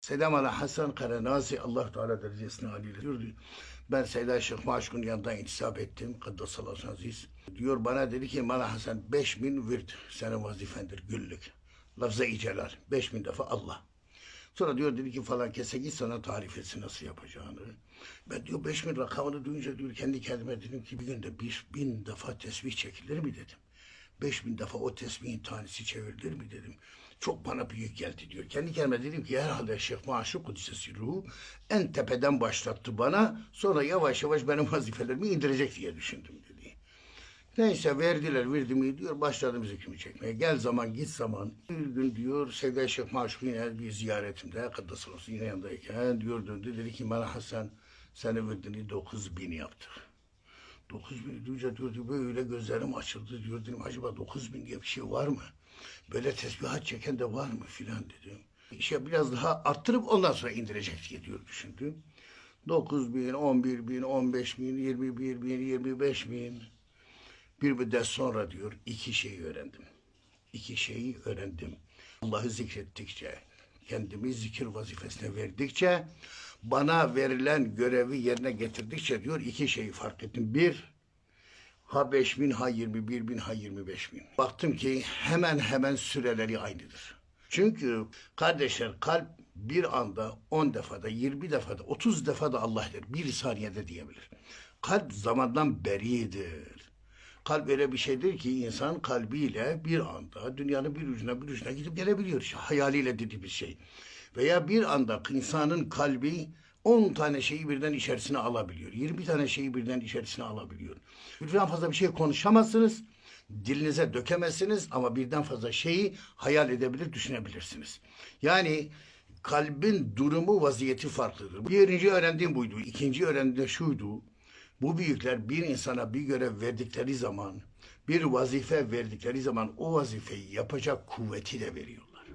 Selam ala Hasan Karenazi Allah Teala derecesine aliyle diyor. diyor. Ben Seyda Şeyh Maşuk'un yanından intisap ettim. Kaddesallahu aziz. Diyor bana dedi ki bana Hasan 5000 virt senin vazifendir günlük. Lafza-i celal. 5000 defa Allah. Sonra diyor dedi ki falan kese git sana tarif etsin nasıl yapacağını. Ben diyor 5000 rakamını duyunca diyor kendi kendime dedim ki bir günde bir bin defa tesbih çekilir mi dedim. 5000 defa o tesbihin tanesi çevrilir mi dedim. Çok bana büyük geldi diyor. Kendi kendime dedim ki herhalde Şeyh Maşuk Kudüs'e ruhu en tepeden başlattı bana. Sonra yavaş yavaş benim vazifelerimi indirecek diye düşündüm dedi. Neyse verdiler verdim diyor başladım zikrimi çekmeye. Gel zaman git zaman. Bir gün diyor Sevda Şeyh Maşuk yine bir ziyaretimde Kaddasal olsun yine yanındayken diyor döndü dedi ki bana Hasan seni verdini 9 bin yaptık. 9 bin duyunca diyordu böyle gözlerim açıldı diyor acaba 9 bin diye bir şey var mı? Böyle tesbihat çeken de var mı filan dedim. İşte biraz daha arttırıp ondan sonra indirecek diye diyor düşündüm. 9 bin, 11 bin, 15 bin, 21 bin, 25 bin. Bir müddet sonra diyor iki şeyi öğrendim. İki şeyi öğrendim. Allah'ı zikrettikçe, kendimi zikir vazifesine verdikçe, bana verilen görevi yerine getirdikçe diyor iki şeyi fark ettim. Bir, ha beş bin, ha yirmi bir bin, ha yirmi beş bin. Baktım ki hemen hemen süreleri aynıdır. Çünkü kardeşler kalp bir anda on defada, yirmi defada, otuz defada Allah der. Bir saniyede diyebilir. Kalp zamandan beridir. Kalp öyle bir şeydir ki insan kalbiyle bir anda dünyanın bir ucuna bir ucuna gidip gelebiliyor. İşte hayaliyle dediğimiz şey. Veya bir anda insanın kalbi 10 tane şeyi birden içerisine alabiliyor. 20 tane şeyi birden içerisine alabiliyor. Birden fazla bir şey konuşamazsınız. Dilinize dökemezsiniz ama birden fazla şeyi hayal edebilir, düşünebilirsiniz. Yani kalbin durumu, vaziyeti farklıdır. Birinci öğrendiğim buydu. İkinci öğrendiğim şuydu. Bu büyükler bir insana bir görev verdikleri zaman, bir vazife verdikleri zaman o vazifeyi yapacak kuvveti de veriyorlar.